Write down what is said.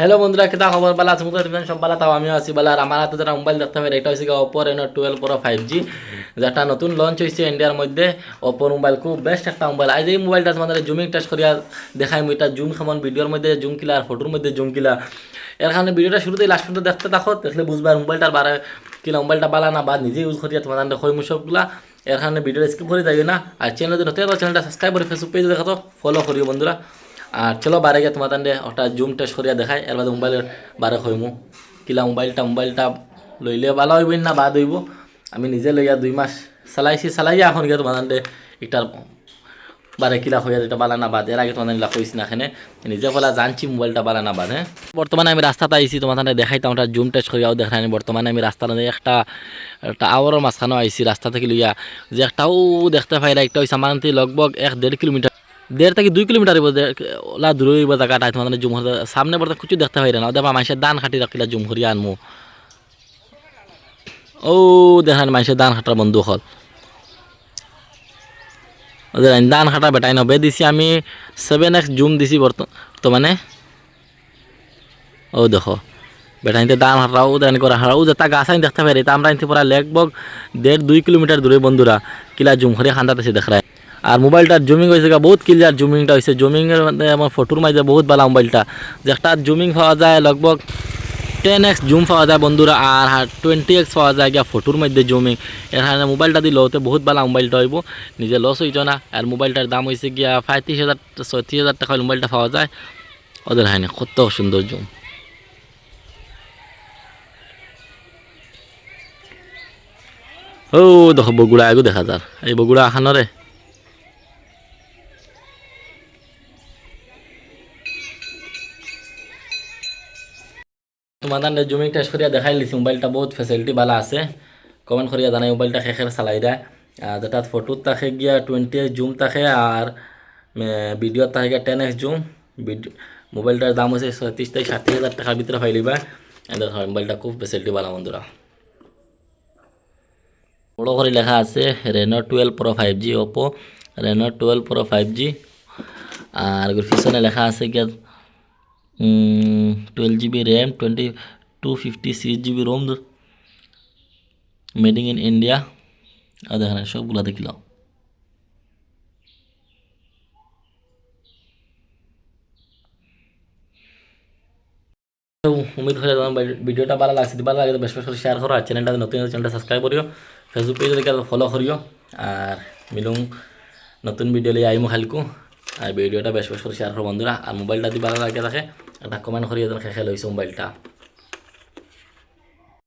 Hello বন্ধুরা কেতা খবর বালা আছে? মুখে সব বালা তাও আমিও আছি বালা আর আমার হাতে যারা মোবাইল দেখতে হবে এটা হচ্ছে Oppo Reno twelve pro five G যেটা নতুন লঞ্চ হয়েছে ইন্ডিয়ার মধ্যে। ওপোর মোবাইল খুব বেস্ট একটা মোবাইল আজ এই মোবাইলটা তোমাদের জুমিং টেস্ট করিয়া দেখাই মুই। এটা জুম সমান ভিডিওর মধ্যে জুম কিলা আর ফটোর মধ্যে জুম কিলা। এর কারণে ভিডিওটা শুরুতে লাস্ট পর্যন্ত দেখতে থাকো দেখলে বুঝবার মোবাইলটার বারে কিলা মোবাইলটা বালা না, বা নিজে ইউজ করিয়া তোমাদের দেখো সবগুলা এর কারণে ভিডিওটা স্কিপ করে যাইও না। আর চ্যানেল নতুন চ্যানেলটা সাবস্ক্রাইব করে ফেসবুক পেজে দেখো ফলো করিও বন্ধুরা। আর চলো বারে গিয়ে তোমার তান্ডে ওটা জুম টেস্ট করিয়া দেখাই। এর বাদে মোবাইলের বারে হইমু। কিলা মোবাইলটা মোবাইলটা লইলে ভালো হইব না বাদ হইব। আমি নিজে লইয়া দুই মাস চালাইছি, চালাইয়া এখন গিয়ে তোমার তান্ডে একটার বারে কিলা হইয়া যেটা বালা না বাদ। এর আগে নিলা কইছি না এখানে। নিজে বলা জানছি মোবাইলটা বালা না বাদ হ্যাঁ। বর্তমানে আমি রাস্তাতে আইছি তোমার তান্ডে দেখাইতাম ওটা জুম টেস্ট করিয়াও দেখাই বর্তমানে আমি রাস্তাতে একটা একটা আওয়ারের মাঝখানেও আইছি। রাস্তা থেকে লইয়া যে একটাও দেখতে পাই একটা হইছে আমার লগভগ এক দেড় কিলোমিটার দেড় থেকে দুই কিলোমিটার ওলা দূরে হইব জায়গাটা তোমাদের জুম হতে সামনে বলতে কিছু দেখতে পাই না। দেবা মানুষের দান খাটি রাখিলা জুম হরিয়া আনমু। ও, দেখান মানুষের দান খাটার বন্ধু হল। ওদের দান খাটা বেটাই নবে দিছি আমি সেভেন এক্স জুম দিছি বর্ত- বর্তমানে। ও, দেখো। বেটা বেটাইতে দান হারাও দেন করে হারাও যেটা গাছ আইন দেখতে পারি তা আমরা আইনতে পড়া লেগবগ দেড় দুই কিলোমিটার দূরে বন্ধুরা। কিলা জুম করে খান্দাতেছে দেখায় আর মোবাইলটার জুমিং হয়েছে বহুত ক্লিয়ার জুমিংটা হয়েছে। জুমিংয়ের মধ্যে আমার ফটোর মাঝে বহুত ভালো মোবাইলটা। যে একটা জুমিং পাওয়া যায় লগভগ টেন এক্স জুম পাওয়া যায় বন্ধুরা, আর টোয়েন্টি এক্স পাওয়া যায় গিয়া ফটোর মধ্যে জুমিং। এর মোবাইলটা দিলে ওতে বহুত ভালো মোবাইলটা হইব। নিজে লস হইত না, আর মোবাইলটার দাম হয়েছে গিয়া পঁয়ত্রিশ হাজার ছত্রিশ হাজার টাকা মোবাইলটা পাওয়া যায়। ওদের হয় না কত সুন্দর জুম। ও, দেখো বগুড়া আগু দেখা যার। এই বগুড়া আখানরে তোমাদের জুমিং টেস্ট করিয়া দেখাই লিছি, মোবাইলটা বহুত ফেসিলিটি ভালো আছে। কমেন্ট করিয়া জানাই, মোবাইলটা শেষের চালাই দেয়। যেটা ফটোর তাকে গিয়া টোয়েন্টি এক্স জুম থাকে আর ভিডিওর তাকে গিয়া টেন এক্স জুম ভিডিও মোবাইলটার দাম হচ্ছে ছত্রিশ থেকে ষাটত্রিশ হাজার টাকার ভিতরে ফাইলিবা হয় মোবাইলটা খুব ফেসিলিটি ভালো বন্ধুরা। বড় করে লেখা আছে Reno twelve pro five G Oppo Reno twelve pro five G আর পিছনে লেখা আছে কি twelve GB RAM twenty two fifty six GB ROM made in India আর দেখেন সবগুলো দেখিলাম তো উম্মিদ করে তোমার ভিডিওটা ভালো লাগছে ভালো লাগে বেশ বেশ শেয়ার করো আর চ্যানেলটা নতুন চ্যানেলটা সাবস্ক্রাইব করিও। ফেসবুক পেজে দেখে ফলো করিও। আর মিলুং, নতুন ভিডিও লিয়ে আইমু খালকু আর ভিডিওটা বেশ বেশ করে শেয়ার করো বন্ধুরা। আর মোবাইলটা যদি ভালো লাগে থাকে একটা কমেন্ট করিয়ে দেন খেয়ে লইছে মোবাইলটা